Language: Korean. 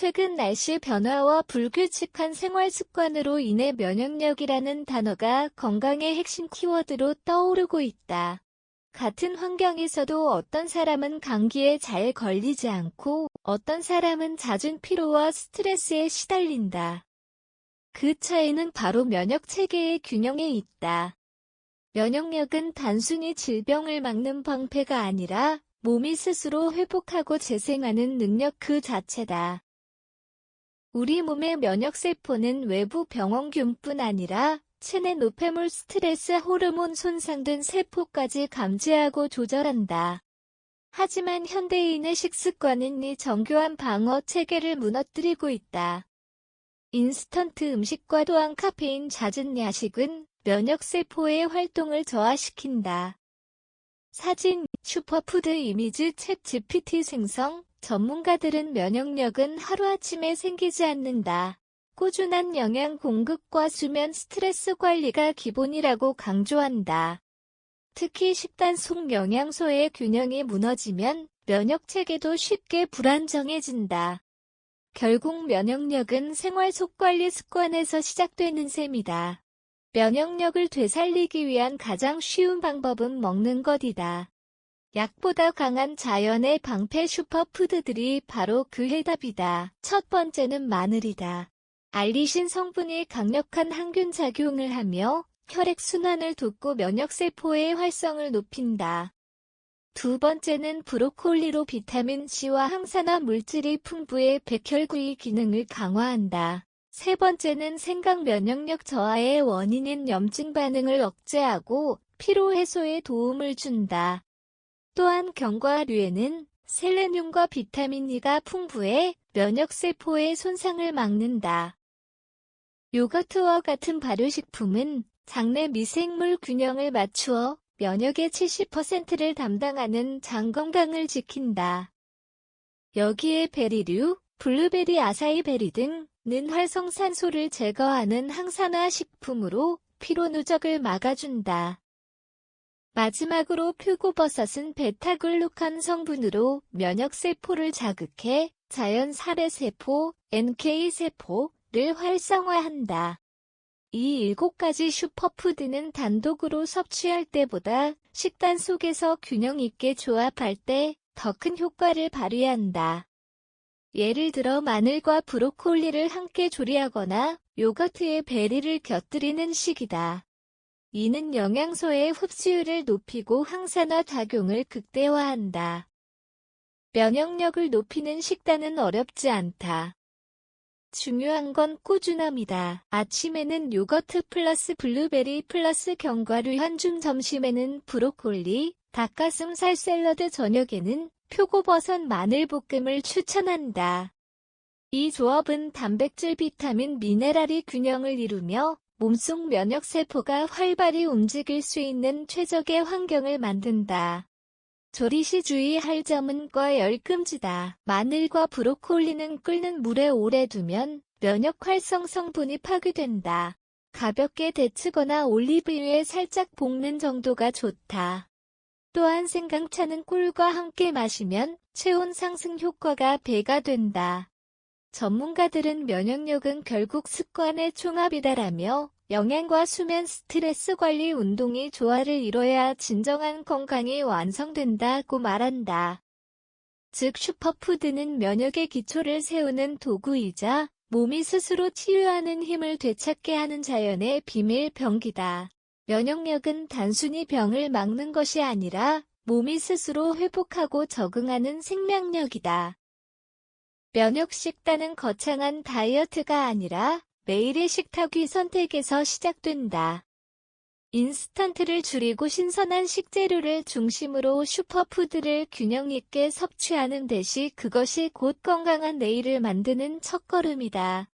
최근 날씨 변화와 불규칙한 생활 습관으로 인해 면역력이라는 단어가 건강의 핵심 키워드로 떠오르고 있다. 같은 환경에서도 어떤 사람은 감기에 잘 걸리지 않고 어떤 사람은 잦은 피로와 스트레스에 시달린다. 그 차이는 바로 면역 체계의 균형에 있다. 면역력은 단순히 질병을 막는 방패가 아니라 몸이 스스로 회복하고 재생하는 능력 그 자체다. 우리 몸의 면역세포는 외부 병원균뿐 아니라 체내 노폐물 스트레스 호르몬 손상 등 세포까지 감지하고 조절한다. 하지만 현대인의 식습관은 이 정교한 방어 체계를 무너뜨리고 있다. 인스턴트 음식과 또한 카페인 잦은 야식은 면역세포의 활동을 저하시킨다. 사진, 슈퍼푸드 이미지 챗 GPT 생성, 전문가들은 면역력은 하루아침에 생기지 않는다. 꾸준한 영양 공급과 수면 스트레스 관리가 기본이라고 강조한다. 특히 식단 속 영양소의 균형이 무너지면 면역 체계도 쉽게 불안정해진다. 결국 면역력은 생활 속 관리 습관에서 시작되는 셈이다. 면역력을 되살리기 위한 가장 쉬운 방법은 먹는 것이다. 약보다 강한 자연의 방패 슈퍼푸드들이 바로 그 해답이다. 첫 번째는 마늘이다. 알리신 성분이 강력한 항균 작용을 하며 혈액순환을 돕고 면역세포의 활성을 높인다. 두 번째는 브로콜리로 비타민C와 항산화 물질이 풍부해 백혈구의 기능을 강화한다. 세 번째는 생각 면역력 저하의 원인인 염증 반응을 억제하고 피로 해소에 도움을 준다. 또한 견과류에는 셀레늄과 비타민 E가 풍부해 면역세포의 손상을 막는다. 요거트와 같은 발효식품은 장내 미생물 균형을 맞추어 면역의 70%를 담당하는 장 건강을 지킨다. 여기에 베리류, 블루베리 아사이 베리 등는 활성산소를 제거하는 항산화 식품으로 피로 누적을 막아준다. 마지막으로 표고버섯은 베타글루칸 성분으로 면역세포를 자극해 자연 살해세포, NK세포를 활성화한다. 이 일곱 가지 슈퍼푸드는 단독으로 섭취할 때보다 식단 속에서 균형 있게 조합할 때 더 큰 효과를 발휘한다. 예를 들어 마늘과 브로콜리를 함께 조리하거나 요거트에 베리를 곁들이는 식이다. 이는 영양소의 흡수율을 높이고 항산화 작용을 극대화한다. 면역력을 높이는 식단은 어렵지 않다. 중요한 건 꾸준함이다. 아침에는 요거트 플러스 블루베리 플러스 견과류 한줌 점심에는 브로콜리, 닭가슴살 샐러드 저녁에는 표고버섯 마늘볶음을 추천한다. 이 조합은 단백질 비타민 미네랄이 균형을 이루며 몸속 면역세포가 활발히 움직일 수 있는 최적의 환경을 만든다. 조리 시 주의할 점은 과 열 금지다. 마늘과 브로콜리는 끓는 물에 오래 두면 면역 활성 성분이 파괴된다. 가볍게 데치거나 올리브유에 살짝 볶는 정도가 좋다. 또한 생강차는 꿀과 함께 마시면 체온 상승 효과가 배가 된다. 전문가들은 면역력은 결국 습관의 총합이다라며 영양과 수면 스트레스 관리 운동이 조화를 이뤄야 진정한 건강이 완성된다고 말한다. 즉 슈퍼푸드는 면역의 기초를 세우는 도구이자 몸이 스스로 치유하는 힘을 되찾게 하는 자연의 비밀 병기다. 면역력은 단순히 병을 막는 것이 아니라 몸이 스스로 회복하고 적응하는 생명력이다. 면역 식단은 거창한 다이어트가 아니라 매일의 식탁 위 선택에서 시작된다. 인스턴트를 줄이고 신선한 식재료를 중심으로 슈퍼푸드를 균형 있게 섭취하는 대시 그것이 곧 건강한 내일을 만드는 첫걸음이다.